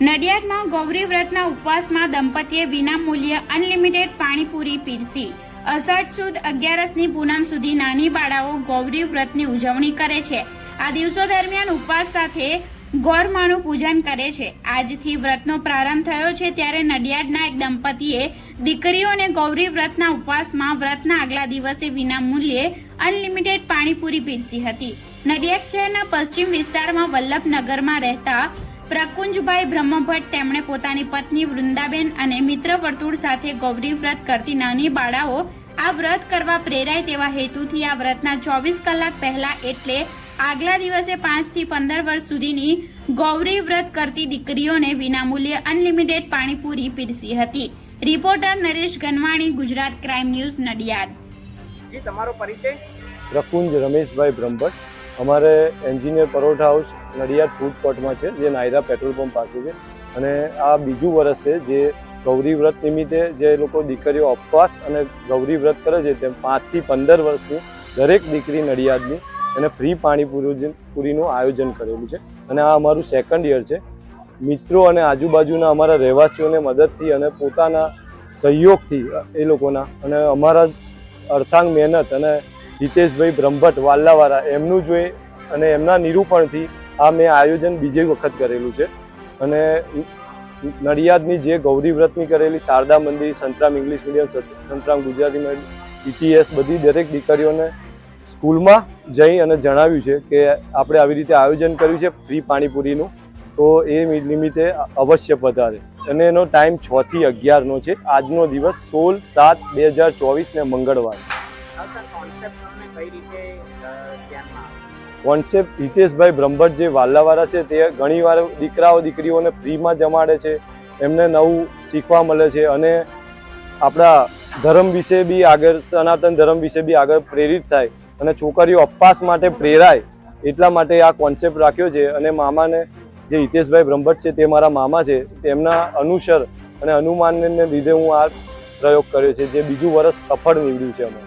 નડિયાદમાં ગૌરી વ્રતના ઉપવાસમાં દંપતીએ વિના મૂલ્યે અનલિમિટેડ પાણીપુરી પીરસી. અષાઢ સુદ અગિયારસની પૂનમ સુધી નાની બાળાઓ ગૌરી વ્રતની ઉજવણી કરે છે. આ દિવસો દરમિયાન ઉપવાસ સાથે ગોરમાનું પૂજન કરે છે. આજથી વ્રતનો પ્રારંભ થયો છે ત્યારે નડિયાદના એક દંપતીએ દીકરીઓને ગૌરી વ્રતના ઉપવાસમાં વ્રતના આગલા દિવસે વિના મૂલ્યે અનલિમિટેડ પાણીપુરી પીરસી હતી. નડિયાદ શહેરના પશ્ચિમ વિસ્તારમાં વલ્લભનગરમાં રહેતા પ્રકુંજભાઈ બ્રહ્મભટ્ટ તેમણે પોતાની પત્ની વૃંદાબેન અને મિત્ર વર્તુળ સાથે ગૌરી વ્રત કરતી નાની બાળાઓ આ વ્રત કરવા પ્રેરાય તેવા હેતુથી આ વ્રતના ચોવીસ કલાક પહેલા એટલે આગલા દિવસે પાંચથી પંદર વર્ષ સુધીની ગૌરી વ્રત કરતી દીકરીઓને વિનામૂલ્યે અનલિમિટેડ પાણીપુરી પીરસી હતી. Reporter Naresh Ganwani Gujarat crime news Nadiad. જી તમારો પરિચય? પ્રકુંજ રમેશભાઈ બ્રહ્મભટ્ટ. અમારે engineer paratha house Nadiad food કોર્ટમાં છે, જે નાયરા પેટ્રોલ પંપ પાસે છે. અને આ બીજું વર્ષ છે જે ગૌરી વ્રત નિમિત્તે જે લોકો દીકરીઓ ઉપવાસ અને ગૌરી વ્રત કરે છે, તેમ પાંચથી પંદર વર્ષની દરેક દીકરી નડિયાદની એને ફ્રી પાણી પૂરીનું આયોજન કરેલું છે. અને આ અમારું સેકન્ડ યર છે. મિત્રો અને આજુબાજુના અમારા રહેવાસીઓને મદદથી અને પોતાના સહયોગથી એ લોકોના અને અમારા અર્થાંગ મહેનત અને હિતેશભાઈ બ્રહ્મભટ્ટ વાલ્લાવાળા એમનું જોઈ અને એમના નિરૂપણથી આ મેં આયોજન બીજી વખત કરેલું છે. અને નડિયાદની જે ગૌરી વ્રતની કરેલી Sharda Mandir, Santram English medium Santram Gujarati medium બધી દરેક દીકરીઓને સ્કૂલમાં જઈ અને જણાવ્યું છે કે આપણે આવી રીતે આયોજન કર્યું છે ફ્રી પાણીપુરીનું. તો એ નિમિત્તે અવશ્ય પધારે. અને એનો ટાઈમ છથી અગિયારનો છે. આજનો દિવસ સોળ સાત બે હજાર ચોવીસને મંગળવાર. કોન્સેપ્ટ હિતેશભાઈ બ્રહ્મભટ્ટ જે વાલ્લાવાળા છે તે ઘણીવાર દીકરાઓ, દીકરીઓને ફ્રીમાં જમાડે છે. એમને નવું શીખવા મળે છે અને આપણા ધર્મ વિશે બી આગળ, સનાતન ધર્મ વિશે બી આગળ પ્રેરિત થાય અને છોકરીઓ અપવાસ માટે પ્રેરાય એટલા માટે આ કોન્સેપ્ટ રાખ્યો છે અને મામાને જે હિતેશભાઈ બ્રહ્મભટ્ટ છે તે મારા મામા છે, તેમના અનુસર અને અનુમાનને લીધે હું આ પ્રયોગ કર્યો છે જે બીજું વર્ષ સફળ નીવડ્યું છે અમે